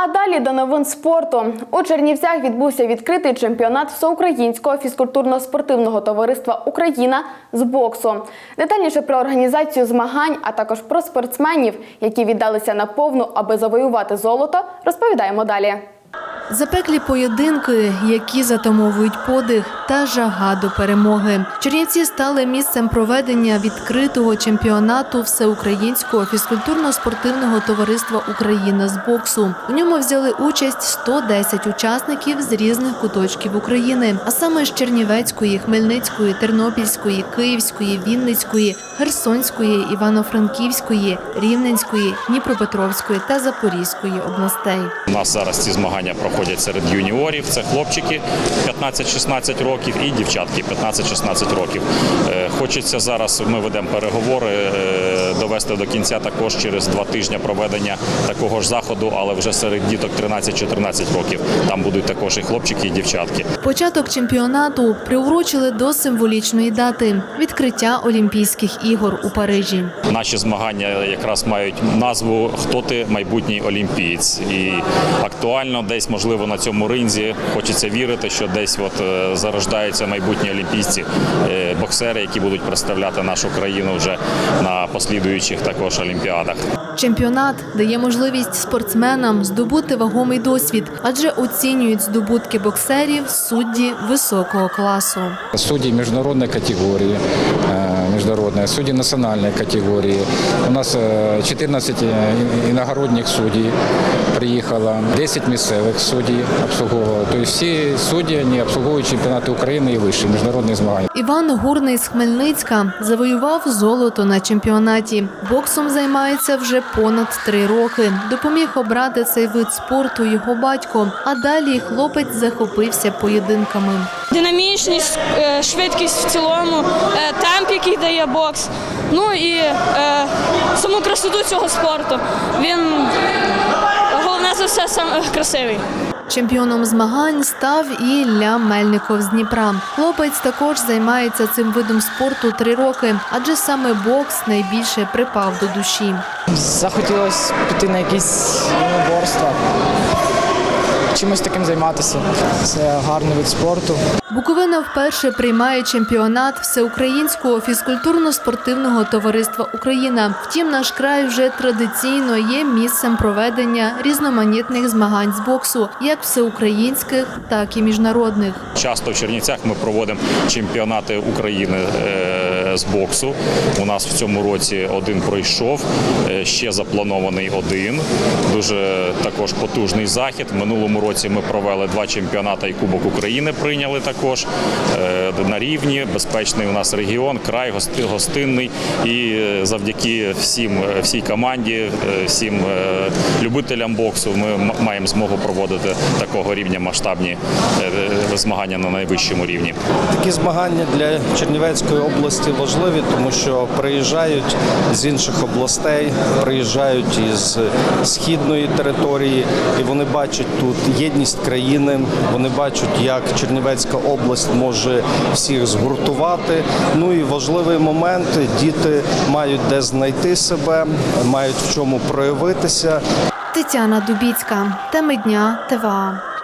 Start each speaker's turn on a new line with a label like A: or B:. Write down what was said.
A: А далі до новин спорту. У Чернівцях відбувся відкритий чемпіонат всеукраїнського фізкультурно-спортивного товариства Україна з боксу. Детальніше про організацію змагань, а також про спортсменів, які віддалися на повну, аби завоювати золото, розповідаємо далі.
B: Запеклі поєдинки, які затамовують подих та жага до перемоги. Чернівці стали місцем проведення відкритого чемпіонату всеукраїнського фізкультурно-спортивного товариства Україна з боксу. У ньому взяли участь 110 учасників з різних куточків України, а саме з Чернівецької, Хмельницької, Тернопільської, Київської, Вінницької, Херсонської, Івано-Франківської, Рівненської, Дніпропетровської та Запорізької областей.
C: У нас зараз ці змагання проходять серед юніорів. Це хлопчики 15-16 років і дівчатки 15-16 років. Е, Хочеться зараз. Ми ведемо переговори е, довести до кінця також через два тижні проведення такого ж заходу, але вже серед діток 13-14 років. Там будуть також і хлопчики, і дівчатки.
B: Початок чемпіонату приурочили до символічної дати відкриття Олімпійських ігор у Парижі.
C: Наші змагання якраз мають назву Хто ти майбутній олімпієць? І актуально десь, можливо, на цьому ринзі хочеться вірити, що десь от е, зарождаються майбутні олімпійці, е, боксери, які будуть представляти нашу країну вже на послідуючих також олімпіадах.
B: Чемпіонат дає можливість спортсменам здобути вагомий досвід, адже оцінюють здобутки боксерів судді високого класу.
D: Судьи международной категории, э, международные, судьи национальной категории. У нас э, 14 иногородних судей приїхало, 10 місцевих судей обслуговувало. Тобто всі судді вони обслуговують чемпіонати України і вищі міжнародні змагання.
B: Іван Гурний з Хмельницька завоював золото на чемпіонаті. Боксом займається вже понад три роки. Допоміг обрати цей вид спорту його батько. А далі хлопець захопився поєдинками.
E: динамічність, е, швидкість в цілому, е, темп, який дає бокс. Ну і е, саму красоту цього спорту. Він головне за все сам красивий.
B: Чемпіоном змагань став і Ілля Мельников з Дніпра. Хлопець також займається цим видом спорту три роки, адже саме бокс найбільше припав до душі.
F: Захотілося піти на якісь борства, чимось таким займатися. Це гарний вид спорту.
B: Буковина вперше приймає чемпіонат всеукраїнського фізкультурно-спортивного товариства Україна. Втім, наш край вже традиційно є місцем проведення різноманітних змагань з боксу, як всеукраїнських, так і міжнародних.
C: Часто в Чернівцях ми проводимо чемпіонати України е, з боксу. У нас в цьому році один пройшов, е, ще запланований один. Дуже також потужний захід. Минулому році ми провели два чемпіонати і Кубок України прийняли також е, на рівні. Безпечний у нас регіон, край гостинний. І е, завдяки всім всій команді, всім любителям боксу ми маємо змогу проводити такого рівня масштабні змагання на найвищому рівні.
G: Такі змагання для Чернівецької області важливі, тому що приїжджають з інших областей, приїжджають із східної території, і вони бачать тут єдність країни. Вони бачать, як Чернівецька область може всіх згуртувати. Ну і важливий момент діти мають де знайти себе, мають в чому проявитися.
B: Тетяна Дубіцька, теми дня ТВА.